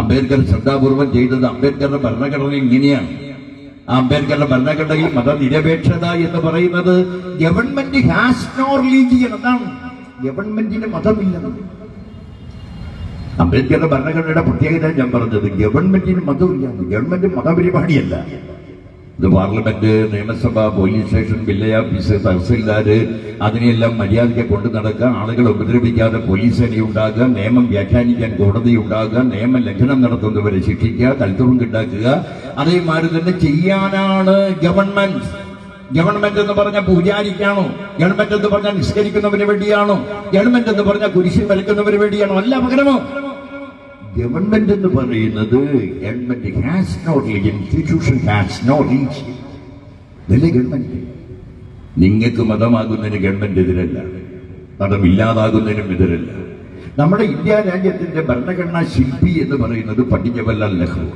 അംബേദ്കർ ശ്രദ്ധാപൂർവം ചെയ്തത് അംബേദ്കറുടെ ഭരണഘടന ഇങ്ങനെയാണ്. അംബേദ്കറുടെ ഭരണഘടനയിൽ മതനിരപേക്ഷത എന്ന് പറയുന്നത് ഗവൺമെന്റ് ഹാസ് നോ റിലീജിയൻ അതാണ് ഗവൺമെന്റിന് മതമില്ല. അംബേദ്കറുടെ ഭരണഘടനയുടെ പ്രത്യേകത ഞാൻ പറഞ്ഞത് ഗവൺമെന്റിന് മതമില്ല. ഗവൺമെന്റ് മതപരിപാടിയല്ല. ഇത് പാർലമെന്റ് നിയമസഭ police station village office tahsildar അതിനെയെല്ലാം മര്യാദയ്ക്ക് കൊണ്ടു നടക്കുക ആളുകളെ ഉപദ്രവിക്കാതെ പോലീസ് സേന ഉണ്ടാകുക നിയമം വ്യാഖ്യാനിക്കാൻ കോടതി ഉണ്ടാകുക നിയമ ലംഘനം നടത്തുന്നവരെ ശിക്ഷിക്കുക കൽത്തുറുങ്കുണ്ടാക്കുക അതേമാതിരി തന്നെ ചെയ്യാനാണ് ഗവൺമെന്റ്. ഗവൺമെന്റ് എന്ന് പറഞ്ഞ പൂജാരിക്കാണോ? ഗവൺമെന്റ് എന്ന് പറഞ്ഞാൽ നിസ്കരിക്കുന്നവന് വേണ്ടിയാണോ? ഗവൺമെന്റ് എന്ന് പറഞ്ഞാൽ കുരിശി വലിക്കുന്നവന് വേണ്ടിയാണോ? അല്ല പകരമോ? ഗവൺമെന്റ് എന്ന് പറയുന്നത് government has no religion institution has no religion ഇതല്ലേ ഗവൺമെന്റ്? നിങ്ങൾക്ക് മതമാകുന്നതിന് ഗവൺമെന്റ് എതിരല്ല. മതം ഇല്ലാതാകുന്നതിനും എതിരല്ല. നമ്മുടെ ഇന്ത്യ രാജ്യത്തിന്റെ ഭരണഘടനാ ശില്പി എന്ന് പറയുന്നത് പണ്ഡിറ്റ് ജവഹർലാൽ നെഹ്റു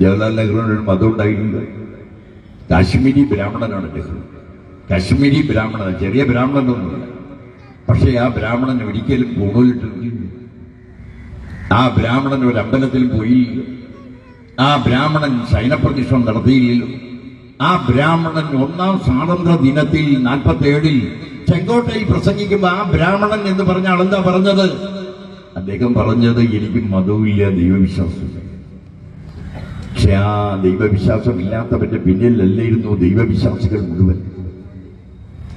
ജവഹർലാൽ നെഹ്റുവിന് ഒരു മതം ഉണ്ടായില്ല കാശ്മീരി ബ്രാഹ്മണനാണ് നെഹ്റു. കാശ്മീരി ബ്രാഹ്മണൻ ചെറിയ ബ്രാഹ്മണനൊന്നുമില്ല. പക്ഷേ ആ ബ്രാഹ്മണൻ ഒരിക്കലും പൂണൂലിട്ടിട്ടില്ല ആ ബ്രാഹ്മണൻ ഒരു അമ്പലത്തിൽ പോയില്ല ആ ബ്രാഹ്മണൻ ശയനപ്രതിഷ്ഠം നടത്തിയില്ല ആ ബ്രാഹ്മണൻ ഒന്നാം സ്വാതന്ത്ര്യ ദിനത്തിൽ നാൽപ്പത്തി ഏഴിൽ ചെങ്കോട്ടയിൽ പ്രസംഗിക്കുമ്പോൾ ആ ബ്രാഹ്മണൻ എന്ന് പറഞ്ഞ ആളെന്താ പറഞ്ഞത്? അദ്ദേഹം പറഞ്ഞത് എനിക്ക് മതവുമില്ല ദൈവവിശ്വാസമില്ല. പക്ഷെ ആ ദൈവവിശ്വാസം ഇല്ലാത്തവന്റെ പിന്നിലല്ലായിരുന്നു ദൈവവിശ്വാസികൾ മുഴുവൻ.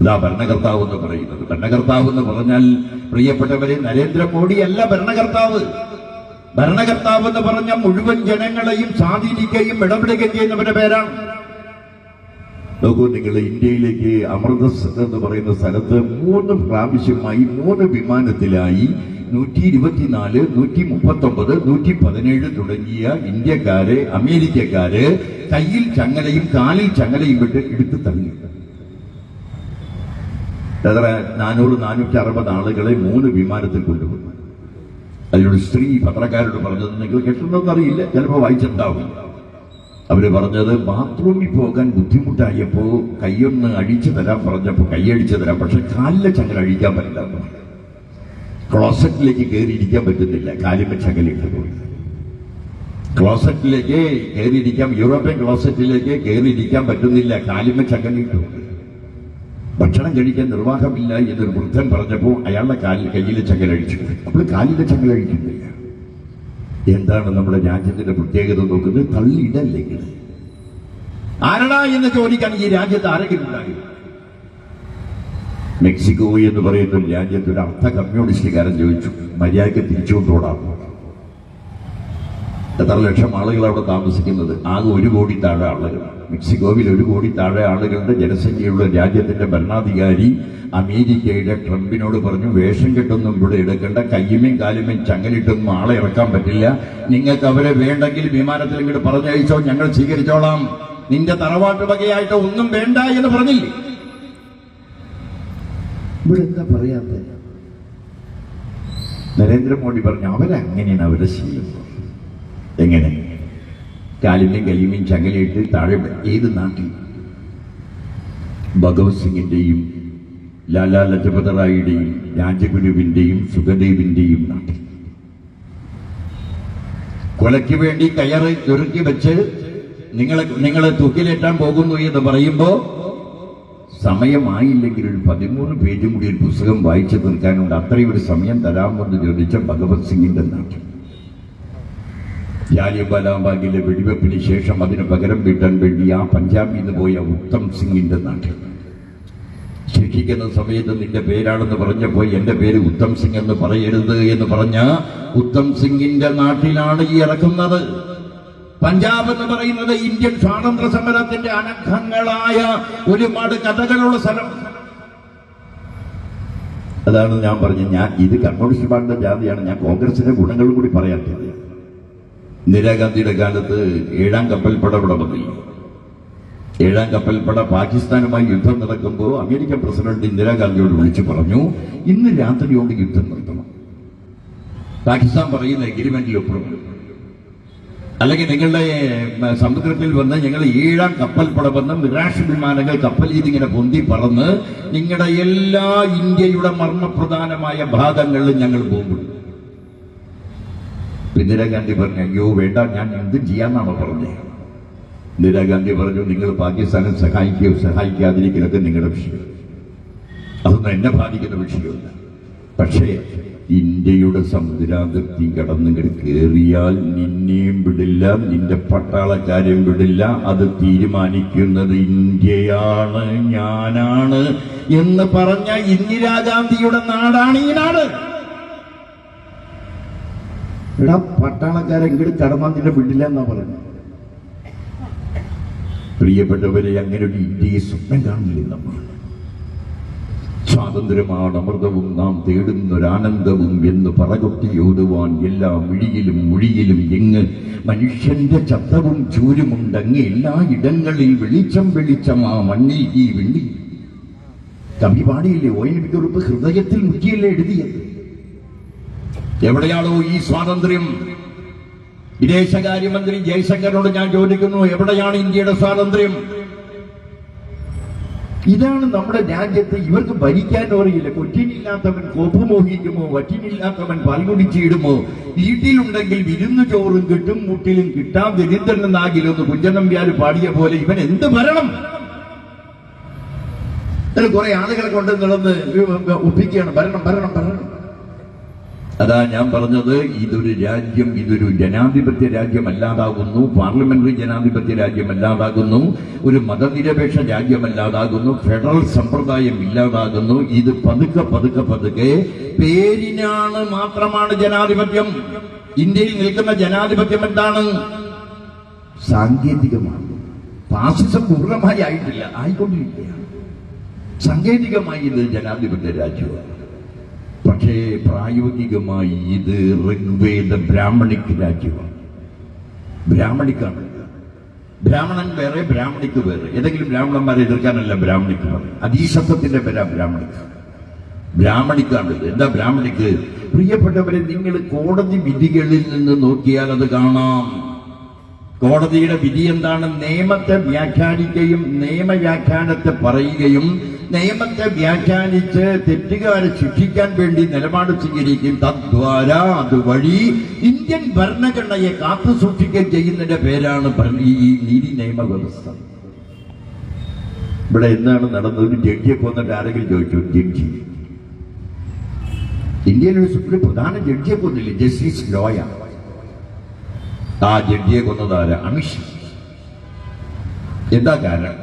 ഇതാ ഭരണകർത്താവ് എന്ന് പറയുന്നത്. ഭരണകർത്താവ് എന്ന് പറഞ്ഞാൽ പ്രിയപ്പെട്ടവരെ നരേന്ദ്രമോദി അല്ല ഭരണകർത്താവ്. ഭരണകർത്താവ് എന്ന് പറഞ്ഞ മുഴുവൻ ജനങ്ങളെയും സ്വാധീനിക്കുകയും ഇടപെടുകയും ചെയ്യുന്നവരുടെ പേരാണ്. നിങ്ങൾ ഇന്ത്യയിലേക്ക് അമൃതസർ എന്ന് പറയുന്ന സ്ഥലത്ത് മൂന്ന് പ്രാവശ്യമായി മൂന്ന് വിമാനത്തിലായി നൂറ്റി ഇരുപത്തിനാല് നൂറ്റി മുപ്പത്തി ഒമ്പത് നൂറ്റി പതിനേഴ് തുടങ്ങിയ ഇന്ത്യക്കാരെ അമേരിക്കക്കാര് കയ്യിൽ ചങ്ങലയും കാലിൽ ചങ്ങലയും വിട്ട് എടുത്ത് തള്ളി. എത്ര നാനൂറ് നാനൂറ്റി അറുപത് ആളുകളെ മൂന്ന് വിമാനത്തിൽ കൊണ്ടുപോയി. അതിലൊരു സ്ത്രീ പത്രക്കാരോട് പറഞ്ഞത് നിങ്ങൾ കേട്ടിട്ടുണ്ടോന്നറിയില്ല ചിലപ്പോൾ വായിച്ചിട്ടുണ്ടാവും. അവർ പറഞ്ഞത് ബാത്റൂമിൽ പോകാൻ ബുദ്ധിമുട്ടായപ്പോ കൈയൊന്ന് അഴിച്ചു തരാൻ പറഞ്ഞപ്പോ കൈയടിച്ചു തരാം. പക്ഷെ കാലിലെ ചങ്ങല അഴിക്കാൻ പറ്റില്ല. ക്ലോസറ്റിലേക്ക് കയറിയിരിക്കാൻ പറ്റുന്നില്ല. കാലിമ ചങ്ങലിട്ട് പോയി. ക്ലോസറ്റിലേക്ക് കയറിയിരിക്കാൻ യൂറോപ്യൻ ക്ലോസറ്റിലേക്ക് കയറിയിരിക്കാൻ പറ്റുന്നില്ല. കാലിമ ചങ്ങലിട്ട് പോയി. ഭക്ഷണം കഴിക്കാൻ നിർവാഹമില്ല എന്നൊരു വൃദ്ധൻ പറഞ്ഞപ്പോൾ അയാളുടെ കാലിൽ കയ്യിലെ ചങ്ങല നമ്മൾ കാലിലെ ചങ്ങല അഴിക്കുന്നില്ല. എന്താണ് നമ്മുടെ രാജ്യത്തിന്റെ പ്രത്യേകത നോക്കുന്നത്? തള്ളിയിടല്ലെങ്കിൽ. ആരടാ എന്ന് ചോദിക്കാൻ ഈ രാജ്യത്ത് ആരെങ്കിലും ഉണ്ടായി? മെക്സിക്കോ എന്ന് പറയുന്ന രാജ്യത്ത് ഒരു അർത്ഥ കമ്മ്യൂണിസ്റ്റുകാരൻ ചോദിച്ചു മര്യാദയ്ക്ക് തിരിച്ചുകൊണ്ടോടാം എത്ര ലക്ഷം ആളുകൾ അവിടെ താമസിക്കുന്നത്? ആകെ ഒരു കോടി താഴെ ആളുകൾ. മെക്സിക്കോവിൽ ഒരു കോടി താഴെ ആളുകളുടെ ജനസംഖ്യയുള്ള രാജ്യത്തിന്റെ ഭരണാധികാരി അമേരിക്കയുടെ ട്രംപിനോട് പറഞ്ഞു വേഷം കെട്ടൊന്നും ഇവിടെ എടുക്കേണ്ട കയ്യുമേയും കാലുമേയും ചങ്ങലിട്ടൊന്നും ആളെ ഇറക്കാൻ പറ്റില്ല. നിങ്ങൾക്ക് അവരെ വേണ്ടെങ്കിൽ വിമാനത്തിൽ ഇങ്ങോട്ട് പറഞ്ഞയച്ചോ ഞങ്ങൾ സ്വീകരിച്ചോളാം. നിന്റെ തറവാട്ട് വകയായിട്ട് ഒന്നും വേണ്ട എന്ന് പറഞ്ഞില്ലേ? ഇവിടെ എന്താ പറയാത്തത്? നരേന്ദ്രമോദി പറഞ്ഞു അവരങ്ങനെയാണ് അവരുടെ ശീലം. എങ്ങനെ കാലിന്റെയും കയ്യുമേയും ചങ്ങലയിട്ട് താഴെ. ഏത് നാട്ടിൽ? ഭഗവത് സിംഗിന്റെയും ലാലാ ലജപത് റായിയുടെയും രാജഗുരുവിന്റെയും സുഖദേവിന്റെയും നാട്ടിൽ. കൊലയ്ക്ക് വേണ്ടി കയറ് ചുരുക്കി വെച്ച് നിങ്ങളെ നിങ്ങളെ തൂക്കിലേറ്റാൻ പോകുന്നു എന്ന് പറയുമ്പോൾ സമയമായില്ലെങ്കിൽ ഒരു പതിമൂന്ന് പേജും കൂടി ഒരു പുസ്തകം വായിച്ചു തീർക്കാനുണ്ട്. അത്രയും ഒരു സമയം തരാമെന്ന് ചോദിച്ച ഭഗവത് സിംഗിന്റെ നാട്ടിൽ. ജാലിയൻവാലാബാഗിലെ വെടിവെപ്പിന് ശേഷം അതിന് പകരം വീട്ടാൻ വേണ്ടി ആ പഞ്ചാബിൽ നിന്ന് പോയ ഉത്തം സിംഗിന്റെ നാട്ടിൽ. ശിക്ഷിക്കുന്ന സമയത്ത് നിന്റെ പേരാണെന്ന് പറഞ്ഞപ്പോൾ എന്റെ പേര് ഉത്തം സിംഗ് എന്ന് പറയരുത് എന്ന് പറഞ്ഞ ഉത്തം സിംഗിന്റെ നാട്ടിലാണ് ഈ ഇറക്കുന്നത്. പഞ്ചാബ് എന്ന് പറയുന്നത് ഇന്ത്യൻ സ്വാതന്ത്ര്യ സമരത്തിന്റെ അനഘങ്ങളായ ഒരുപാട് കഥകളുള്ള സ്ഥലം. അതാണ് ഞാൻ പറഞ്ഞത്. ഞാൻ ഇത് കമ്മ്യൂണിസ്റ്റ് പാർട്ടിയുടെ ജാതിയാണ്. ഞാൻ കോൺഗ്രസിന്റെ ഗുണങ്ങളും കൂടി പറയാൻ ഇന്ദിരാഗാന്ധിയുടെ കാലത്ത് ഏഴാം കപ്പൽപ്പട ഇവിടെ വന്നില്ല. ഏഴാം കപ്പൽപ്പട പാകിസ്ഥാനുമായി യുദ്ധം നടക്കുമ്പോൾ അമേരിക്കൻ പ്രസിഡന്റ് ഇന്ദിരാഗാന്ധിയോട് വിളിച്ചു പറഞ്ഞു ഇന്ന് രാത്രിയോട് യുദ്ധം നിർത്തണം പാകിസ്ഥാൻ പറയുന്ന എഗ്രിമെന്റിൽ ഒപ്പിടും അല്ലെങ്കിൽ നിങ്ങളുടെ സമുദ്രത്തിൽ വന്ന് ഞങ്ങൾ ഏഴാം കപ്പൽപ്പട വന്ന് മിറാഷ് വിമാനങ്ങൾ കപ്പൽ ചെയ്ത് ഇങ്ങനെ പൊന്തി പറന്ന് നിങ്ങളുടെ എല്ലാ ഇന്ത്യയുടെ മർമ്മപ്രധാനമായ ഭാഗങ്ങളിലും ഞങ്ങൾ പോകും ഇന്ദിരാഗാന്ധി പറഞ്ഞു അയ്യോ വേണ്ട ഞാൻ എന്തും ചെയ്യാന്നാണ് പറഞ്ഞത് ഇന്ദിരാഗാന്ധി പറഞ്ഞു നിങ്ങൾ പാകിസ്ഥാനെ സഹായിക്കുകയോ സഹായിക്കാതിരിക്കലൊക്കെ നിങ്ങളുടെ വിഷയം. അതൊന്നും എന്നെ ബാധിക്കുന്ന വിഷയമല്ല. പക്ഷേ ഇന്ത്യയുടെ സമുദ്രാതിർത്തി കടന്നിങ്ങനെ കയറിയാൽ നിന്നെയും വിടില്ല നിന്റെ പട്ടാളക്കാരെയും വിടില്ല. അത് തീരുമാനിക്കുന്നത് ഇന്ത്യയാണ് ഞാനാണ് എന്ന് പറഞ്ഞ ഇന്ദിരാഗാന്ധിയുടെ നാടാണ് ഈ നാട്. എടാ പട്ടാളക്കാരെ ഇങ്ങോട്ട് കടന്നാൽ നിന്നെ വിടില്ല എന്നാ പറഞ്ഞു പ്രിയപ്പെട്ടവരെ അങ്ങനെ ഒരു ഇന്ത്യയെ സ്വപ്നം കാണില്ലേ നമ്മൾ. സ്വാതന്ത്ര്യമാണ് അമൃതവും നാം തേടുന്ന തേടുന്നൊരാനന്ദവും എന്ന് പറകൊട്ടിയോടുവാൻ എല്ലാ മിഴിയിലും മൊഴിയിലും എങ്ങ് മനുഷ്യന്റെ ചത്തവും ചൂരുമുണ്ടങ്ങ് എല്ലാ ഇടങ്ങളിൽ വെളിച്ചം വെളിച്ചം ആ മണ്ണിൽ ഈ വെള്ളി കവി പാടിയില്ലേ എൻ ഹൃദയത്തിൽ മുക്കിയല്ലേ എഴുതിയത്? എവിടെയാണോ ഈ സ്വാതന്ത്ര്യം? വിദേശകാര്യമന്ത്രി ജയശങ്കറിനോട് ഞാൻ ചോദിക്കുന്നു എവിടെയാണ് ഇന്ത്യയുടെ സ്വാതന്ത്ര്യം? ഇതാണ് നമ്മുടെ രാജ്യത്ത് ഇവർക്ക് ഭരിക്കാൻ അറിയില്ല. കൊറ്റിനില്ലാത്തവൻ കോപ്പ് മോഹിക്കുമോ? വറ്റിനില്ലാത്തവൻ പാൽകുടിച്ചിടുമോ? വീട്ടിലുണ്ടെങ്കിൽ വിരുന്നു ചോറും കിട്ടും മുട്ടിലും കിട്ടാം ദരിദ്രനെന്നാകിലൊന്ന് കുഞ്ചനമ്പ്യാൽ പാടിയ പോലെ ഇവൻ എന്ത് ഭരണം? കുറെ ആളുകളെ കൊണ്ട് നടന്ന് ഒപ്പിക്കുകയാണ്. ഭരണം ഭരണം ഭരണം. അതാ ഞാൻ പറഞ്ഞത് ഇതൊരു രാജ്യം ഇതൊരു ജനാധിപത്യ രാജ്യമല്ലാതാകുന്നു. പാർലമെന്ററി ജനാധിപത്യ രാജ്യമല്ലാതാകുന്നു. ഒരു മതനിരപേക്ഷ രാജ്യമല്ലാതാകുന്നു. ഫെഡറൽ സമ്പ്രദായം ഇല്ലാതാകുന്നു. ഇത് പതുക്കെ പതുക്കെ പതുക്കെ പേരിനാണ് മാത്രമാണ് ജനാധിപത്യം. ഇന്ത്യയിൽ നിൽക്കുന്ന ജനാധിപത്യം എന്താണ്? സാങ്കേതികമാണ്. ഫാസിസം പൂർണമായി ആയിട്ടില്ല ആയിക്കൊണ്ടിരിക്കുകയാണ്. സാങ്കേതികമായി ഇത് ജനാധിപത്യ രാജ്യമാണ്. പക്ഷേ പ്രായോഗികമായി ഇത് ഋഗ്വേദ ബ്രാഹ്മണിക് രാജ്യമാണ്. ബ്രാഹ്മണിക്കാണ്. ബ്രാഹ്മണൻ വേറെ ബ്രാഹ്മണിക്ക് വേറെ. ഏതെങ്കിലും ബ്രാഹ്മണന്മാരെ എതിർക്കാനല്ല ബ്രാഹ്മണിക്ക് പറയും അതീശത്വത്തിന്റെ പേരാ ബ്രാഹ്മണിക്ക് ബ്രാഹ്മണിക്കാണ് ഇത്. എന്താ ബ്രാഹ്മണിക്ക്? പ്രിയപ്പെട്ടവരെ നിങ്ങൾ കോടതി വിധികളിൽ നിന്ന് നോക്കിയാൽ അത് കാണാം. കോടതിയുടെ വിധി എന്താണ് നിയമത്തെ വ്യാഖ്യാനിക്കുകയും നിയമവ്യാഖ്യാനത്തെ പറയുകയും നിയമത്തെ വ്യാഖ്യാനിച്ച് തെറ്റുകാരെ ശിക്ഷിക്കാൻ വേണ്ടി നിലപാട് സ്വീകരിക്കും. തദ്വാര അതുവഴി ഇന്ത്യൻ ഭരണഘടനയെ കാത്തു സൂക്ഷിക്കുകയും ചെയ്യുന്നതിന്റെ പേരാണ് ഈ നീതി നിയമ വ്യവസ്ഥ. ഇവിടെ എന്താണ് നടന്നത്? ജഡ്ജിയെ കൊന്നിട്ട് ആരെങ്കിലും ചോദിച്ചു ജഡ്ജി ഇന്ത്യൻ ഒരു സുപ്രീം പ്രധാന ജഡ്ജിയെ കൊന്നില്ല? ജസ്റ്റിസ് ലോയ. ആ ജഡ്ജിയെ കൊന്നതാര് അമിഷ് എന്താ കാരണം?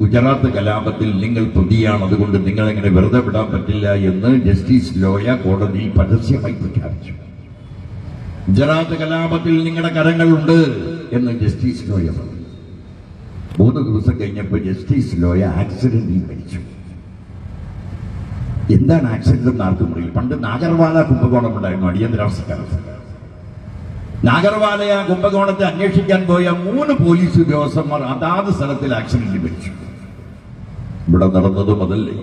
ഗുജറാത്ത് കലാപത്തിൽ നിങ്ങൾ പ്രതിയാണ് അതുകൊണ്ട് നിങ്ങൾ എങ്ങനെ വെറുതെ വിടാൻ പറ്റില്ല എന്ന് ജസ്റ്റിസ് ലോയ കോടതി പരസ്യമായി പ്രഖ്യാപിച്ചു. ഗുജറാത്ത് കലാപത്തിൽ നിങ്ങളുടെ കരങ്ങളുണ്ട് എന്ന് ജസ്റ്റിസ് ലോയ പറഞ്ഞു. മൂന്ന് ദിവസം കഴിഞ്ഞപ്പോൾ ജസ്റ്റിസ് ലോയ ആക്സിഡന്റിൽ മരിച്ചു. എന്താണ് ആക്സിഡന്റ് എന്ന് ആർക്കും അറിയില്ല. പണ്ട് നാഗർവാല കുംഭകോണം ഉണ്ടായിരുന്നു അടിയന്തരാവസ്ഥക്കാലത്ത്. നാഗർവാലയ കുംഭകോണത്തെ അന്വേഷിക്കാൻ പോയ മൂന്ന് പോലീസ് ഉദ്യോഗസ്ഥന്മാർ അതാത് സ്ഥലത്തിൽ ആക്സിഡന്റിൽ മരിച്ചു ഇവിടെ നടന്നതും അതല്ലേ.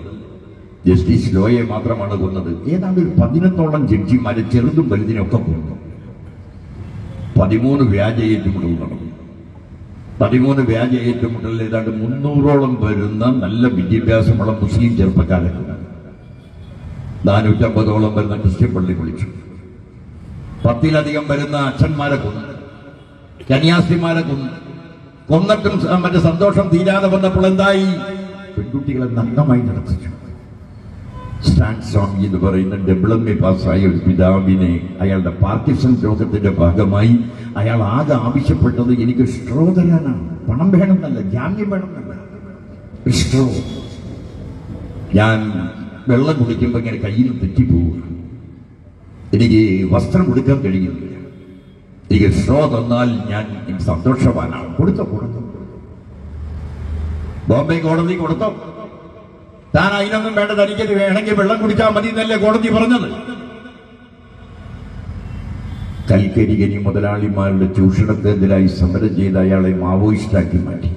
ജസ്റ്റിസ് ലോയെ മാത്രമാണ് കൊന്നത്. ഏതാണ്ട് ഒരു പതിനൊന്നോളം ജഡ്ജിമാരെ ചെറുതും വലുതിനൊക്കെ കൊന്നു. പതിമൂന്ന് വ്യാജ ഏറ്റുമുട്ടൽ നടന്നു. പതിമൂന്ന് വ്യാജ ഏറ്റുമുട്ടലിൽ ഏതാണ്ട് മുന്നൂറോളം വരുന്ന നല്ല വിദ്യാഭ്യാസമുള്ള മുസ്ലിം ചെറുപ്പക്കാരെ നാനൂറ്റമ്പതോളം വരുന്ന ക്രിസ്ത്യൻ പള്ളി വിളിച്ചു. പത്തിലധികം വരുന്ന അച്ഛന്മാരെ കൊന്നു. കന്യാസ്ത്രീമാരെ കൊന്നു. കൊന്നിട്ടും മറ്റേ സന്തോഷം തീരാതെ വന്നപ്പോൾ എന്തായി? പെൺകുട്ടികളെ നഗ്നമായി നടത്തിച്ചു. സ്റ്റാൻസ്വാമി എന്ന് പറയുന്ന ഡെബ്ലമ്മി പാസ്സായ ഒരു പിതാവിനെ അയാളുടെ പാർക്കിസൺ രോഗത്തിന്റെ ഭാഗമായി അയാൾ ആകെ ആവശ്യപ്പെട്ടത് എനിക്ക് സ്ട്രോ തരാനാണ്. പണം വേണമെന്നല്ല ജാമ്യം വേണമെന്നല്ല. സ്ട്രോ. ഞാൻ വെള്ളം കുടിക്കുമ്പോൾ ഇങ്ങനെ കയ്യിൽ നിന്ന് തെറ്റിപ്പോവുക എനിക്ക് വസ്ത്രം കൊടുക്കാൻ കഴിഞ്ഞില്ല. എനിക്ക് സ്ട്രോ തന്നാൽ ഞാൻ സന്തോഷവാനാണ്. കൊടുത്തോ കൊടുത്തോ. ബോംബെ കോടതി കൊടുത്തോ. താൻ അതിനൊന്നും വേണ്ട തനിക്ക് വേണമെങ്കിൽ വെള്ളം കുടിച്ചാൽ മതി എന്നല്ലേ കോടതി പറഞ്ഞത്? കൽക്കരികനി മുതലാളിമാരുടെ ചൂഷണത്തിനെതിരായി സമരം ചെയ്ത അയാളെ മാവോയിസ്റ്റാക്കി മാറ്റി?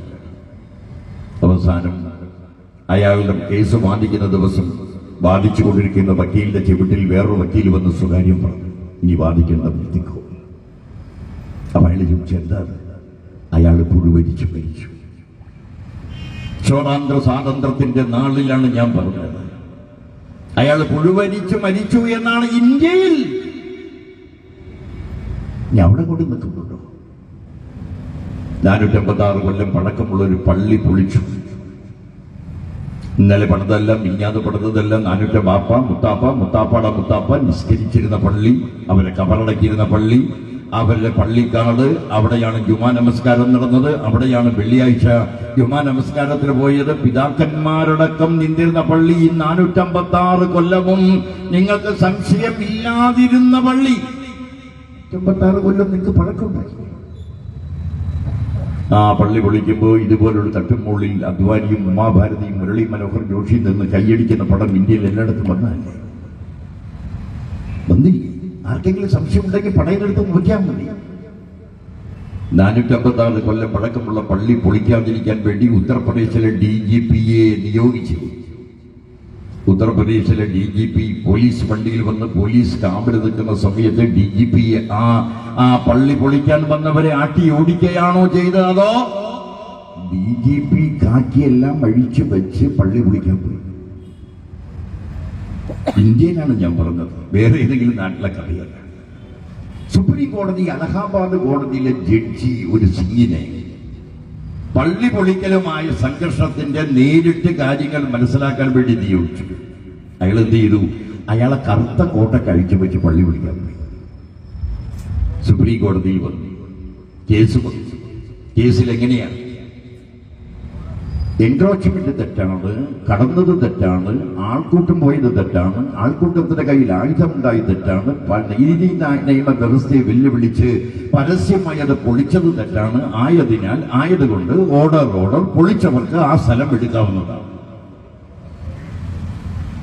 അവസാനം അയാളുടെ കേസ് വാദിക്കുന്ന ദിവസം വാദിച്ചുകൊണ്ടിരിക്കുന്ന വക്കീലിന്റെ ചുവട്ടിൽ വേറൊരു വക്കീൽ വന്ന് സ്വകാര്യം പറഞ്ഞു. ഇനി വാദിക്കേണ്ട വ്യക്തിക്കോ? അപ്പൊ അയാൾ ചോദിച്ചു എന്താണ് അയാൾ പുഴുവരിച്ചു മരിച്ചു. സ്വാതന്ത്ര്യ സ്വാതന്ത്ര്യത്തിന്റെ നാളിലാണ് ഞാൻ പറഞ്ഞത്. അയാൾ പുഴുവരിച്ചു മരിച്ചു എന്നാണ് ഇന്ത്യയിൽ. ഞാൻ അവിടെ കൊണ്ട് നിൽക്കുന്നുണ്ടോ? നാനൂറ്റമ്പത്തി ആറ് കൊല്ലം പഴക്കമുള്ള ഒരു പള്ളി പൊളിച്ചു. ഇന്നലെ പണിതെല്ലാം മിഞ്ഞാതെ പണിതെല്ലാം നാനൂറ്റ ബാപ്പ മുത്താപ്പ മുത്താപ്പാട മുത്താപ്പ നിസ്കരിച്ചിരുന്ന പള്ളി അവരെ കബറടക്കിയിരുന്ന പള്ളി അവരുടെ പള്ളിക്കാട് അവിടെയാണ് ജുമാ നമസ്കാരം നടന്നത് അവിടെയാണ് വെള്ളിയാഴ്ച ജുമാ നമസ്കാരത്തിന് പോയത്. പിതാക്കന്മാരടക്കം നിന്നിരുന്ന പള്ളി ഈ നാനൂറ്റമ്പത്തി ആറ് കൊല്ലവും നിങ്ങൾക്ക് സംശയമില്ലാതിരുന്ന പള്ളി. നൂറ്റമ്പത്തി ആറ് കൊല്ലം നിങ്ങൾക്ക് പഴക്കമുണ്ടായി. ആ പള്ളി പൊളിക്കുമ്പോൾ ഇതുപോലൊരു തട്ടുമുള്ളിൽ അദ്വാനിയും ഉമാഭാരതിയും മുരളി മനോഹർ ജോഷി നിന്ന് കൈയടിക്കുന്ന പടം ഇന്ത്യയിൽ എല്ലായിടത്തും വന്നതല്ലേ? വന്നില്ലേ ആർക്കെങ്കിലും സംശയം ഉണ്ടെങ്കിൽ പടയിലെടുത്ത് നോക്കിയാൽ മതി നാനൂറ്റമ്പത്താറ് കൊല്ലം പഴക്കമുള്ള പള്ളി പൊളിക്കാതിരിക്കാൻ വേണ്ടി ഉത്തർപ്രദേശിലെ ഡി ജി പിയെ നിയോഗിച്ചു. ഉത്തർപ്രദേശിലെ ഡി ജി പി പോലീസ് വണ്ടിയിൽ വന്ന് പോലീസ് ക്യാമ്പിൽ നിൽക്കുന്ന സമയത്ത് ഡി ജി പി ആ ആ പള്ളി പൊളിക്കാൻ വന്നവരെ ആട്ടി ഓടിക്കുകയാണോ ചെയ്തത്? അതോ ഡി ജി പി കാക്കിയെല്ലാം അഴിച്ചു വെച്ച് പള്ളി പൊളിക്കാൻ പോയി. ഇന്ത്യയിലാണ് ഞാൻ പറഞ്ഞത്. വേറെ ഏതെങ്കിലും നാട്ടിലെ കഥയല്ല. സുപ്രീം കോടതി അലഹാബാദ് കോടതിയിലെ ജഡ്ജി ഒരു സിംഗിനെ പള്ളി പൊളിക്കലുമായ സംഘർഷത്തിന്റെ നേരിട്ട് കാര്യങ്ങൾ മനസ്സിലാക്കാൻ വേണ്ടി നിയോഗിച്ചു അയാൾ എന്ത് ചെയ്തു? അയാളെ കറുത്ത കോട്ട കഴിച്ചു വെച്ച് പള്ളി പൊളിക്കാൻ പോയി. സുപ്രീം കോടതിയിൽ വന്നു. കേസ് കേസിൽ എങ്ങനെയാണ്? എൻക്രോച്ച്മെന്റ് തെറ്റാണ് കടന്നത് തെറ്റാണ് ആൾക്കൂട്ടം പോയത് തെറ്റാണ് ആൾക്കൂട്ടത്തിന്റെ കയ്യിൽ ആയുധമുണ്ടായി തെറ്റാണ് നീതി നിയമ വ്യവസ്ഥയെ വെല്ലുവിളിച്ച് പരസ്യമായി അത് പൊളിച്ചത് തെറ്റാണ്. ആയതിനാൽ ആയതുകൊണ്ട് ഓർഡർ ഓർഡർ പൊളിച്ചവർക്ക് ആ സ്ഥലം എടുക്കാവുന്നതാണ്.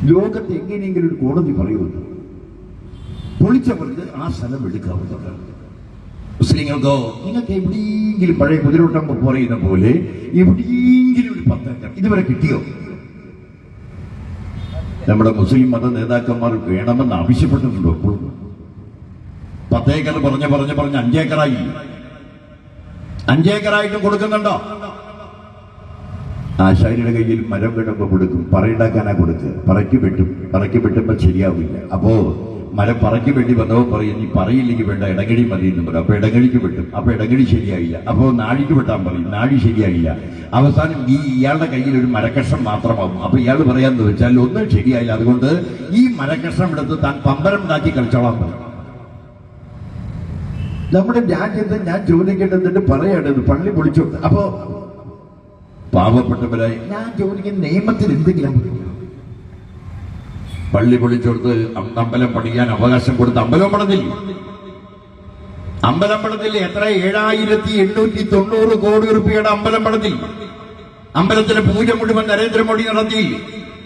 ലോകത്ത് എങ്ങനെയെങ്കിലും ഒരു കോടതി പറയുമല്ലോ. പൊളിച്ചവർക്ക് ആ സ്ഥലം എടുക്കാവുന്നതാണ്. മുസ്ലിങ്ങൾക്കോ നിങ്ങൾക്ക് എവിടെയെങ്കിലും പഴയ കുതിരോട്ടം പറയുന്ന പോലെ എവിടെയെങ്കിലും ഒരു പത്തേക്കർ ഇതുവരെ കിട്ടിയോ? നമ്മുടെ മുസ്ലിം മത നേതാക്കന്മാർ വേണമെന്ന് ആവശ്യപ്പെട്ടിട്ടുണ്ടോ എപ്പോഴും പത്തേക്കർ പറഞ്ഞ് പറഞ്ഞ് പറഞ്ഞ് അഞ്ചേക്കറായി. അഞ്ചേക്കറായിട്ടും കൊടുക്കുന്നുണ്ടോ? ആശാരിയുടെ കയ്യിൽ മരം കിടക്കുമ്പോൾ കൊടുക്കും. പറയുണ്ടാക്കാനാ കൊടുക്കുക പറയ്ക്ക് വെട്ടും. പറയ്ക്ക് വെട്ടുമ്പോൾ ശരിയാവില്ല. അപ്പോ മരം പറയ്ക്ക് വേണ്ടി വന്നവ പറയും നീ പറയില്ലെങ്കിൽ വേണ്ട ഇടങ്ങഴി മതി എന്ന് പറയും. അപ്പൊ ഇടങ്ങഴിക്ക് വെട്ടും. അപ്പൊ ഇടങ്ങഴി ശരിയായില്ല. അപ്പോ നാഴിക്ക് വെട്ടാൻ പറയും. നാഴി ശരിയായില്ല. അവസാനം ഈ ഇയാളുടെ കയ്യിൽ ഒരു മരക്കഷ്ണം മാത്രമാവും. അപ്പൊ ഇയാൾ പറയാന്ന് വെച്ചാൽ ഒന്നും ശരിയായില്ല. അതുകൊണ്ട് ഈ മരക്കഷ്ണം എടുത്ത് താൻ പമ്പരം ഉണ്ടാക്കി കളിച്ചോളാൻ പറയും. നമ്മുടെ രാജ്യത്ത് ഞാൻ ജോലിക്കിട്ട് എന്നിട്ട് പറയണത് പള്ളി പൊളിച്ചോട്ട് അപ്പോ പാവപ്പെട്ടവരായി. ഞാൻ ജോലിക്ക് നിയമത്തിൽ എന്തെങ്കിലും പള്ളി പൊളിച്ചെടുത്ത് അമ്പലം പണിയാൻ അവകാശം കൊടുത്ത് അമ്പലം പണിതില്ല. അമ്പലം പണത്തില്ല എത്ര? ഏഴായിരത്തി എണ്ണൂറ്റി തൊണ്ണൂറ് കോടി റുപ്യയുടെ അമ്പലം പണത്തില്ല അമ്പലത്തിന് പൂജ മുഴുവൻ നരേന്ദ്രമോദി നടത്തി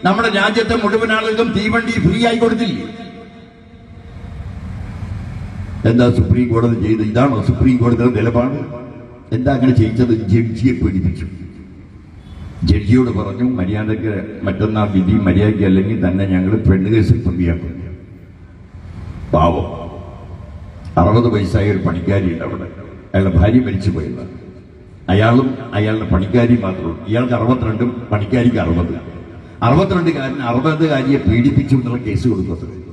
നമ്മുടെ രാജ്യത്തെ മുഴുവൻ ആളുകൾക്കും തീവണ്ടി ഫ്രീ ആയി കൊടുത്തില്ല. എന്താ സുപ്രീം കോടതി ചെയ്തത് ഇതാണോ സുപ്രീം കോടതിയുടെ നിലപാട്? എന്താ അങ്ങനെ ചെയ്യിച്ചത്? ജഡ്ജിയെ പീഡിപ്പിച്ചു. ജഡ്ജിയോട് പറഞ്ഞു മര്യാദയ്ക്ക് മറ്റന്നാ വിധി മര്യാദയ്ക്ക് അല്ലെങ്കിൽ തന്നെ ഞങ്ങൾ പെണ്ണ് കേസിൽ പ്രതിയാക്കും. പാവം. അറുപത് വയസ്സായ ഒരു പണിക്കാരിയുണ്ട് അവിടെ. അയാളുടെ ഭാര്യ മരിച്ചു പോയത് അയാളും അയാളുടെ പണിക്കാരി മാത്രം ഇയാൾക്ക് അറുപത്തിരണ്ടും പണിക്കാരിക്ക് അറുപത്. അറുപത്തിരണ്ടുകാരൻ അറുപതുകാരിയെ പീഡിപ്പിച്ചു എന്നുള്ള കേസ് കൊടുക്കുന്നത്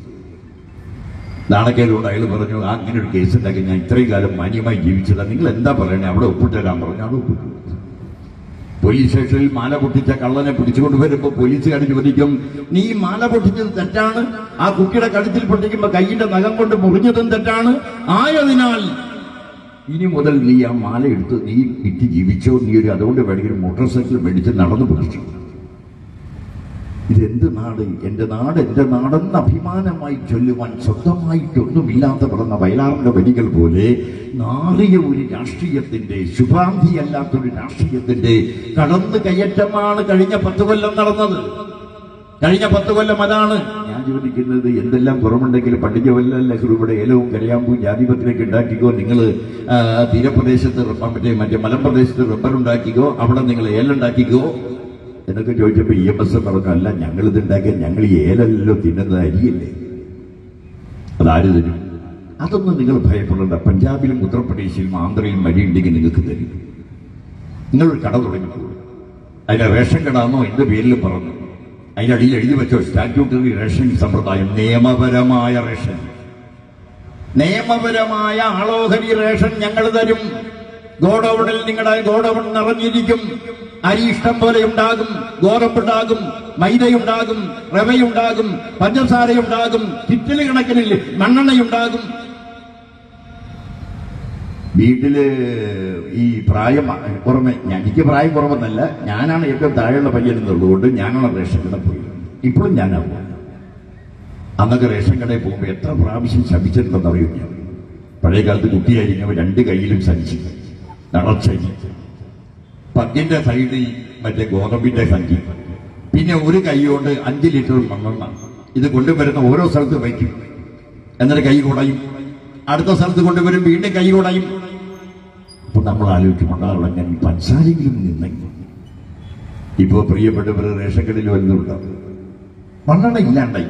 നാണക്കേടുകൊണ്ട് അയാൾ പറഞ്ഞു അങ്ങനെ ഒരു കേസ് ഉണ്ടാക്കി. ഞാൻ ഇത്രയും കാലം മാന്യമായി ജീവിച്ചതാണ് നിങ്ങൾ എന്താ പറയണേ? അവിടെ ഒപ്പിട്ടുതരാൻ പറഞ്ഞു. അവിടെ ഒപ്പിട്ടു. പോലീസ് സ്റ്റേഷനിൽ മാല പൊട്ടിച്ച കള്ളനെ പിടിച്ചുകൊണ്ട് വരുമ്പോ പോലീസുകാർ ചോദിക്കും നീ മാല പൊട്ടിച്ചത് തെറ്റാണ്? ആ കുട്ടിയുടെ കഴുത്തിൽ പൊട്ടിക്കുമ്പോ കൈയിന്റെ നഖം കൊണ്ട് മുറിഞ്ഞതും തെറ്റാണ്? ആയതിനാൽ ഇനി മുതൽ നീ ആ മാല എടുത്ത് നീ കിട്ടി ജീവിച്ചോ? നീ ഒരു അതുകൊണ്ട് വേണമെങ്കിൽ മോട്ടോർ സൈക്കിൾ മേടിച്ച് നടന്നു പൊട്ടിച്ചു ഇതെന്ത് നാട്? എന്റെ നാട് എന്റെ നാടെന്ന് അഭിമാനമായി ചൊല്ലുവാൻ സ്വന്തമായിട്ടൊന്നുമില്ലാത്ത വളർന്ന വയലാറിന്റെ വരികൾ പോലെ നാറിയ ഒരു രാഷ്ട്രീയത്തിന്റെ ശുഭാന്തിയല്ലാത്തൊരു രാഷ്ട്രീയത്തിന്റെ കടന്നു കയറ്റമാണ് കഴിഞ്ഞ പത്ത് കൊല്ലം നടന്നത്. കഴിഞ്ഞ പത്ത് കൊല്ലം അതാണ്. ഞാൻ ചോദിക്കുന്നത് എന്തെല്ലാം കുറവുണ്ടെങ്കിൽ പണ്ടിക ഇവിടെ ഏലവും കരയാമ്പും ജാതിപത്തിലേക്ക് ഉണ്ടാക്കിക്കോ? നിങ്ങൾ തീരപ്രദേശത്ത് മറ്റേ മറ്റേ മലമ്പ്രദേശത്ത് റബ്ബർ ഉണ്ടാക്കിക്കോ? അവിടെ നിങ്ങൾ ഏലം ഉണ്ടാക്കിക്കോ? എന്നൊക്കെ ചോദിച്ചപ്പോ ഇ എം എസ് പറഞ്ഞു അല്ല ഞങ്ങൾ ഇത് ഉണ്ടാക്കിയാൽ ഞങ്ങൾ ഏലല്ലോ തിന്നുന്നത് അരിയല്ലേ? അതാര് തരും? അതൊന്നും നിങ്ങൾ ഭയപ്പെടേണ്ട. പഞ്ചാബിലും ഉത്തർപ്രദേശിലും ആന്ധ്രയിലും അരി ഉണ്ടെങ്കിൽ നിങ്ങൾക്ക് തരും. നിങ്ങളൊരു കട തുടങ്ങിക്കോളൂ അതിനെ റേഷൻ കടാന്നോ എന്ത് പേരിലും പറഞ്ഞു. അതിന്റെ അടിയിൽ എഴുതി വെച്ചോ സ്റ്റാറ്റ്യൂട്ടറി റേഷൻ സമ്പ്രദായം നിയമപരമായ റേഷൻ. നിയമപരമായ ആളോഹരി റേഷൻ ഞങ്ങൾ തരും. ഗോഡൌണിൽ നിങ്ങളുടെ ഗോഡൌൺ നിറഞ്ഞിരിക്കും. അരി ഇഷ്ടം പോലെ ഉണ്ടാകും ഗോതമ്പുണ്ടാകും മൈദയുണ്ടാകും റവയുണ്ടാകും പഞ്ചസാരയുണ്ടാകും കിറ്റിൽ കണക്കിന് മണ്ണെണ്ണയുണ്ടാകും. വീട്ടിൽ ഈ പ്രായം പുറമെ എനിക്ക് പ്രായം കുറവെന്നല്ല ഞാനാണ് ഏറ്റവും താഴെയുള്ള പയ്യനെന്നുള്ളതുകൊണ്ട് ഞാനാണ് റേഷൻ കട പോയി. ഇപ്പോഴും ഞാനാണ് അന്നൊക്കെ റേഷൻ കടയിൽ പോകുമ്പോൾ എത്ര പ്രാവശ്യം ശപിച്ചിട്ടുണ്ടെന്ന് അറിയും ഞാൻ പഴയ കാലത്ത് കുട്ടിയായിരിക്കുമ്പോൾ രണ്ട് കൈയിലും സഞ്ചി നടച്ചരി പക്കിന്റെ സൈഡിൽ മറ്റേ ഗോതമ്പിന്റെ സഞ്ചി. പിന്നെ ഒരു കൈ കൊണ്ട് അഞ്ച് ലിറ്റർ മണ്ണെണ്ണ. ഇത് കൊണ്ടുവരുന്ന ഓരോ സ്ഥലത്ത് വയ്ക്കും. എന്നിട്ട് കൈ കുടയും. അടുത്ത സ്ഥലത്ത് കൊണ്ടുവരും വീണ്ടും കൈ കുടയും. അപ്പൊ നമ്മൾ ആലോചിക്കുമ്പോൾ ഞാൻ ഈ പഞ്ചാരെങ്കിലും നിന്നെങ്കിൽ ഇപ്പോൾ പ്രിയപ്പെട്ടവർ റേഷൻ കടയിൽ വരുന്നുണ്ട് മണ്ണെണ്ണ ഇല്ലാണ്ടായി.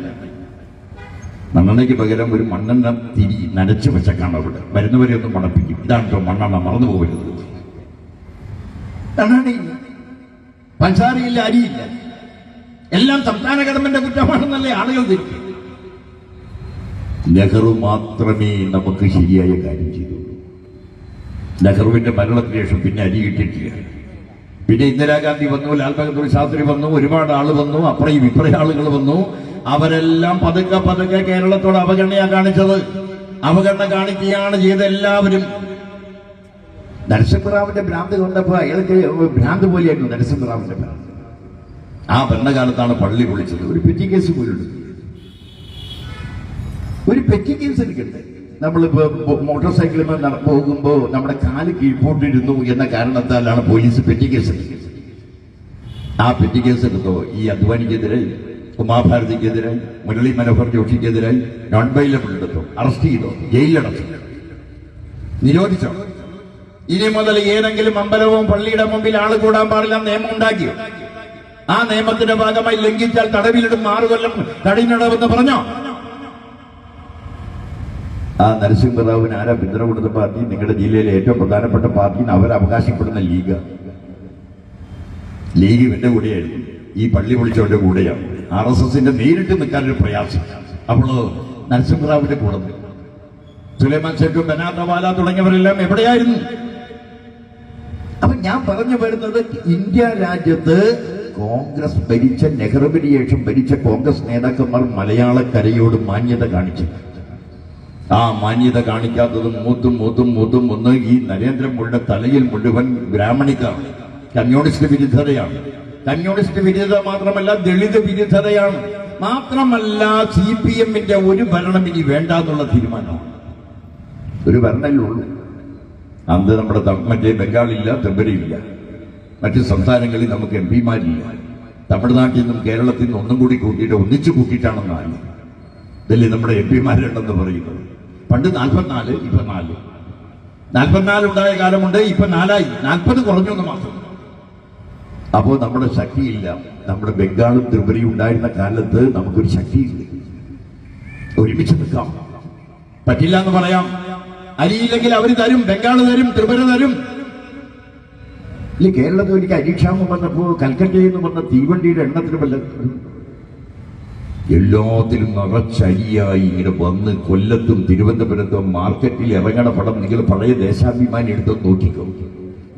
മണ്ണെണ്ണയ്ക്ക് പകരം ഒരു മണ്ണെണ്ണ തിരി നനച്ച് വെച്ചേക്കാണ് അവിടെ. വരുന്നവരെ ഒന്ന് മണപ്പിക്കും. ഇതാണ് കേട്ടോ മണ്ണെണ്ണ മറന്നു പോകരുത് മണ്ണെണ്ണയില്ല പഞ്ചാരയില്ല അരിയില്ല എല്ലാം സംസ്ഥാന ഗവൺമെന്റ് കുറ്റമാണെന്നല്ലേ ആളുകൾ തിരിച്ചു നെഹ്റു മാത്രമേ നമുക്ക് ശരിയായ കാര്യം ചെയ്തുള്ളൂ. നെഹ്റുവിന്റെ മരണത്തിന് ശേഷം പിന്നെ അരി കിട്ടിയിട്ടില്ല. പിന്നെ ഇന്ദിരാഗാന്ധി വന്നു ലാൽ ബഹദൂർ ശാസ്ത്രി വന്നു ഒരുപാട് ആൾ വന്നു അപ്പുറയും ഇപ്പുറയും ആളുകൾ വന്നു. അവരെല്ലാം പതുക്കെ പതുക്കെ കേരളത്തോട് അവഗണനയാണ് കാണിച്ചത്. അവഗണന കാണിക്കുകയാണ് ചെയ്ത എല്ലാവരും നരസിംഹറാവിന്റെ ഭ്രാന്ത് കൊണ്ടപ്പോ അയാൾക്ക് ഭ്രാന്ത് പോലെയായിരുന്നു നരസിംഹറാവിന്റെ ഭ്രാന്ത്. ആ ഭരണകാലത്താണ് പള്ളി പൊളിച്ചത്. ഒരു പെറ്റി കേസ് പോലും എടുത്തു ഒരു പെറ്റി കേസ് എടുക്കട്ടെ നമ്മളിപ്പോ മോട്ടോർ സൈക്കിളിൽ പോകുമ്പോ നമ്മുടെ കാൽ കീഴ്പോട്ടിരുന്നു എന്ന കാരണത്താലാണ് പോലീസ് പെറ്റി കേസ് ആ പെറ്റി കേസ് എടുത്തോ? ഈ അദ്വാനിക്കെതിരെ ഉമാഭാരതിക്കെതിരെ മുരളി മനോഹർ ജോഷിക്കെതിരെ നോൺ ബൈലബിൾ എടുത്തോ? അറസ്റ്റ് ചെയ്തോ? ജയിലിലടച്ചു? നിരോധിച്ചോ? ഇനി മുതൽ ഏതെങ്കിലും അമ്പലവും പള്ളിയുടെ മുമ്പിൽ ആൾ കൂടാൻ പാടില്ല നിയമം ഉണ്ടാക്കിയോ ആ നിയമത്തിന്റെ ഭാഗമായി ലംഘിച്ചാൽ തടവിലിടും ആറു കൊല്ലം തടവിനിടവെന്ന് പറഞ്ഞോ? ആ നരസിംഹറാവുവിന് ആരാ പിന്തുണ കൊടുത്ത പാർട്ടി? നിങ്ങളുടെ ജില്ലയിലെ ഏറ്റവും പ്രധാനപ്പെട്ട പാർട്ടി അവർ അവകാശപ്പെടുന്ന ലീഗ്. ലീഗ് ഇവന്റെ കൂടെയായിരുന്നു. ഈ പള്ളി പൊളിച്ചവന്റെ കൂടെയാണ്. ആർ എസ് എസിന്റെ നേരിട്ട് നിൽക്കാനൊരു പ്രയാസം. അപ്പോൾ നരസിംഹറാവിന്റെ കൂടെ. സുലൈമാൻ ഷെഖും ബനാത്തവാല തുടങ്ങിയവരെല്ലാം എവിടെയായിരുന്നു? ഞാൻ പറഞ്ഞു വരുന്നത് ഇന്ത്യ രാജ്യത്ത് കോൺഗ്രസ് ഭരിച്ച നെഹ്റുവിന് ശേഷം ഭരിച്ച കോൺഗ്രസ് നേതാക്കന്മാർ മലയാളക്കരയോട് മാന്യത കാണിച്ചു. ആ മാന്യത കാണിക്കാത്തതും മൂത്തും മൂത്തും മൂത്തും ഒന്ന് ഈ നരേന്ദ്രമോദിയുടെ തലയിൽ മുഴുവൻ ബ്രാഹ്മണിക്കാണ്. കമ്മ്യൂണിസ്റ്റ് വിരുദ്ധതയാണ്. കമ്മ്യൂണിസ്റ്റ് വിരുദ്ധത മാത്രമല്ല ദളിത് വിരുദ്ധതയാണ്. മാത്രമല്ല സി പി എമ്മിന്റെ ഒരു ഭരണം ഇനി വേണ്ട എന്നുള്ള തീരുമാനമാണ്. ഒരു ഭരണമല്ലേ ഉള്ളൂ. അന്ന് നമ്മുടെ മറ്റേ ബംഗാളില്ല ത്രിപുരയില്ല മറ്റ് സംസ്ഥാനങ്ങളിൽ നമുക്ക് എം പിമാരില്ല. തമിഴ്നാട്ടിൽ നിന്നും കേരളത്തിൽ നിന്നും ഒന്നും കൂടി കൂട്ടിയിട്ട് ഒന്നിച്ചു കൂട്ടിയിട്ടാണെന്നാണ് ഇതല്ലേ നമ്മുടെ എം പിമാരുണ്ടെന്ന് പറയുന്നത്. പണ്ട് നാൽപ്പത്തിനാല് ഇപ്പൊ നാല് നാൽപ്പത്തിനാല് ഉണ്ടായ കാലമുണ്ട് ഇപ്പൊ നാലായി. നാൽപ്പത് കുറഞ്ഞു എന്ന് മാത്രം. അപ്പോൾ നമ്മുടെ ശക്തിയില്ല. നമ്മുടെ ബംഗാളും ത്രിപുരയും ഉണ്ടായിരുന്ന കാലത്ത് നമുക്കൊരു ശക്തിയില്ല. ഒരുമിച്ച് നിൽക്കാം. പറ്റില്ല എന്ന് പറയാം. അരിയില്ലെങ്കിൽ അവർ തരും ബംഗാൾ തരും ത്രിപുര തരും. ഇല്ല കേരളത്തിൽ എനിക്ക് അരിക്ഷാമം വന്നപ്പോ കൽക്കട്ടയിൽ നിന്ന് വന്ന തീവണ്ടിയുടെ എണ്ണത്തിന് വല്ല എല്ലാത്തിലും നിറച്ചരിയായി ഇങ്ങനെ വന്ന് കൊല്ലത്തും തിരുവനന്തപുരത്തും മാർക്കറ്റിൽ ഇറങ്ങണ പടം നിങ്ങൾ പഴയ ദേശാഭിമാനി എടുത്ത് നോക്കിക്കോ.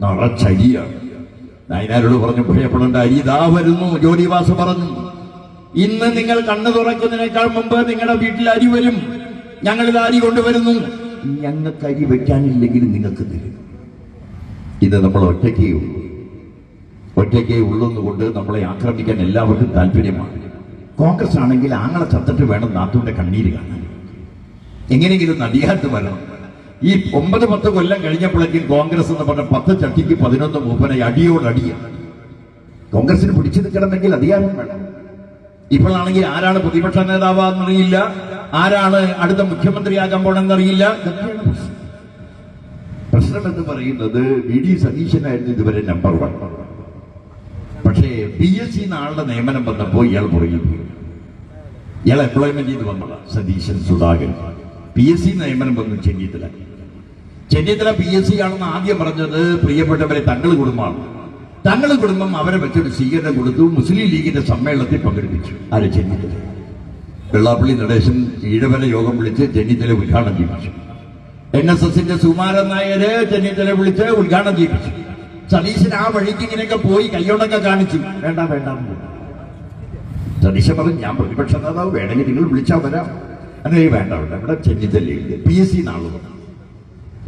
നിറച്ചരിയാണ്. നായനാരോട് പറഞ്ഞു ഭയപ്പെടേണ്ട അരി ഇതാ വരുന്നു ജോലിവാസ പറഞ്ഞു. ഇന്ന് നിങ്ങൾ കണ്ണു തുറക്കുന്നതിനേക്കാൾ മുമ്പ് നിങ്ങളുടെ വീട്ടിൽ അരി വരും. ഞങ്ങളിത് അരി കൊണ്ടുവരുന്നു. ഞങ്ങൾക്ക് അരി വെക്കാനില്ലെങ്കിൽ നിങ്ങൾക്ക് തരും. ഇത് നമ്മൾ ഒറ്റയ്ക്കേ ഉള്ളൂ. ഒറ്റയ്ക്കേ ഉള്ളെന്നുകൊണ്ട് നമ്മളെ ആക്രമിക്കാൻ എല്ലാവർക്കും താല്പര്യമാണ്. കോൺഗ്രസ് ആണെങ്കിൽ ആങ്ങളെ ചത്തിട്ട് വേണം നാത്തുവിന്റെ കണ്ണീര് കാണാൻ. എങ്ങനെയെങ്കിലും നടിയാട്ട് വരണം. ഈ ഒമ്പത് പത്ത് കൊല്ലം കഴിഞ്ഞപ്പോഴേക്കും കോൺഗ്രസ് എന്ന് പറഞ്ഞ പത്ത് ചട്ടിക്ക് പതിനൊന്ന് മൂപ്പനെ അടിയോടടിയാണ് കോൺഗ്രസിന് പിടിച്ചു നിൽക്കണമെങ്കിൽ അധികാരം വേണം. ഇപ്പോഴാണെങ്കിൽ ആരാണ് പ്രതിപക്ഷ നേതാവെന്നറിയില്ല ആരാണ് അടുത്ത മുഖ്യമന്ത്രിയാകാൻ പോണെന്നറിയില്ല. പ്രശ്നം. എന്ന് പറയുന്നത് വി ഡി സതീശനായിരുന്നു ഇതുവരെ നമ്പർ വൺ പക്ഷേ പി എസ് സി ആളുടെ നിയമനം വന്നപ്പോൾ ഇയാൾ പുറകിൽ പോയി ഇയാൾ എംപ്ലോയ്മെന്റ് ചെയ്ത് വന്നതാണ് Satheesan Sudhakaran. P S C നിയമനം വന്നു Chennithala. Chennithala P S C ആണെന്ന് ആദ്യം പറഞ്ഞത് പ്രിയപ്പെട്ടവരെ തങ്ങൾ കുടുംബമാണ്. തങ്ങൾ കുടുംബം അവരെ വെച്ചൊരു സ്വീകരണം കൊടുത്തു മുസ്ലിം ലീഗിന്റെ സമ്മേളനത്തിൽ പങ്കെടുപ്പിച്ചു. ആര്? ചെന്നിത്തല. വെള്ളാപ്പള്ളി നടേശൻ ഈഴവന യോഗം വിളിച്ച് ചെന്നിത്തല ഉദ്ഘാടനം ചെയ്യിപ്പിച്ചു. എൻ എസ് എസിന്റെ സുമാരൻ നായര് ചെന്നിത്തല വിളിച്ച് ഉദ്ഘാടനം ചെയ്യിപ്പിച്ചു. സതീശൻ ആ വഴിക്ക് ഇങ്ങനെയൊക്കെ പോയി കൈയോടൊക്കെ കാണിച്ചു. വേണ്ട വേണ്ട. സതീശൻ പറഞ്ഞു ഞാൻ പ്രതിപക്ഷ നേതാവ് വേണമെങ്കിൽ നിങ്ങൾ വിളിച്ചാൽ വരാം. അങ്ങനെ വേണ്ട വേണ്ട. ഇവിടെ ചെന്നിത്തലയില്ല പി എസ് സി നാളെ വന്നു.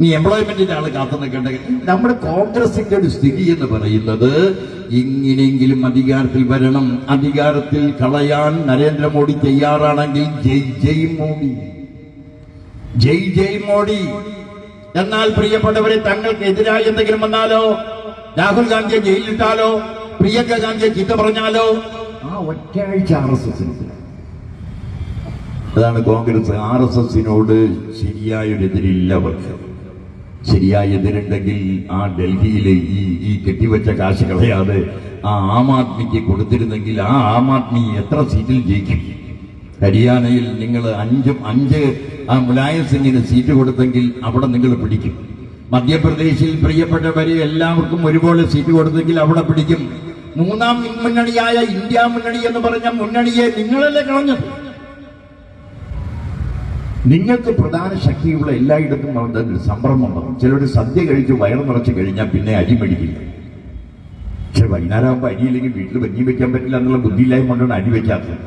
നീ എംപ്ലോയ്മെന്റിന്റെ ആൾ കാത്തു നിൽക്കേണ്ട? നമ്മുടെ കോൺഗ്രസിന്റെ ഒരു സ്ഥിതി എന്ന് പറയുന്നത് ഇങ്ങനെയെങ്കിലും അധികാരത്തിൽ വരണം അധികാരത്തിൽ കളയാൻ നരേന്ദ്രമോദി തയ്യാറാണെങ്കിൽ ജയ് ജയ് മോദി. ജയ് ജയ് മോദി. എന്നാൽ പ്രിയപ്പെട്ടവരെ തങ്ങൾക്ക് എതിരായി എന്തെങ്കിലും വന്നാലോ? രാഹുൽ ഗാന്ധിയെ ജയിലിട്ടാലോ പ്രിയങ്ക ഗാന്ധിയെ ചീത്ത പറഞ്ഞാലോ? ആ ഒറ്റയാഴ്ച ആർ എസ് എസിന് അതാണ് കോൺഗ്രസ്. ആർ എസ് എസിനോട് ശരിയായൊരെതിരില്ല അവർക്ക്. ശരിയായ എതിരുണ്ടെങ്കിൽ ആ ഡൽഹിയിലെ ഈ ഈ കെട്ടിവെച്ച കാശ് കളയാതെ ആ ആം ആദ്മിക്ക് കൊടുത്തിരുന്നെങ്കിൽ ആ ആം ആദ്മി എത്ര സീറ്റിൽ ജയിക്കും? ഹരിയാനയിൽ നിങ്ങൾ അഞ്ചും അഞ്ച് ആ മുലായം സിംഗിന് സീറ്റ് കൊടുത്തെങ്കിൽ അവിടെ നിങ്ങൾ പിടിക്കും. മധ്യപ്രദേശിൽ പ്രിയപ്പെട്ടവരെ എല്ലാവർക്കും ഒരുപോലെ സീറ്റ് കൊടുത്തെങ്കിൽ അവിടെ പിടിക്കും. മൂന്നാം മുന്നണിയായ ഇന്ത്യ മുന്നണി എന്ന് പറഞ്ഞ മുന്നണിയെ നിങ്ങളല്ലേ കളഞ്ഞത്? നിങ്ങൾക്ക് പ്രധാന ശക്തിയുള്ള എല്ലായിടത്തും ഒരു സംഭ്രമം വന്നു. ചിലർ സദ്യ കഴിച്ച് വയറ് നിറച്ച് കഴിഞ്ഞാൽ പിന്നെ അരി മേടിക്കില്ല. പക്ഷെ വൈകുന്നേരം ആകുമ്പോൾ അരിയില്ലെങ്കിൽ വീട്ടിൽ പഞ്ഞി വെക്കാൻ പറ്റില്ല എന്നുള്ള ബുദ്ധിയില്ലായ്മ കൊണ്ടാണ് അരി വെക്കാത്തത്.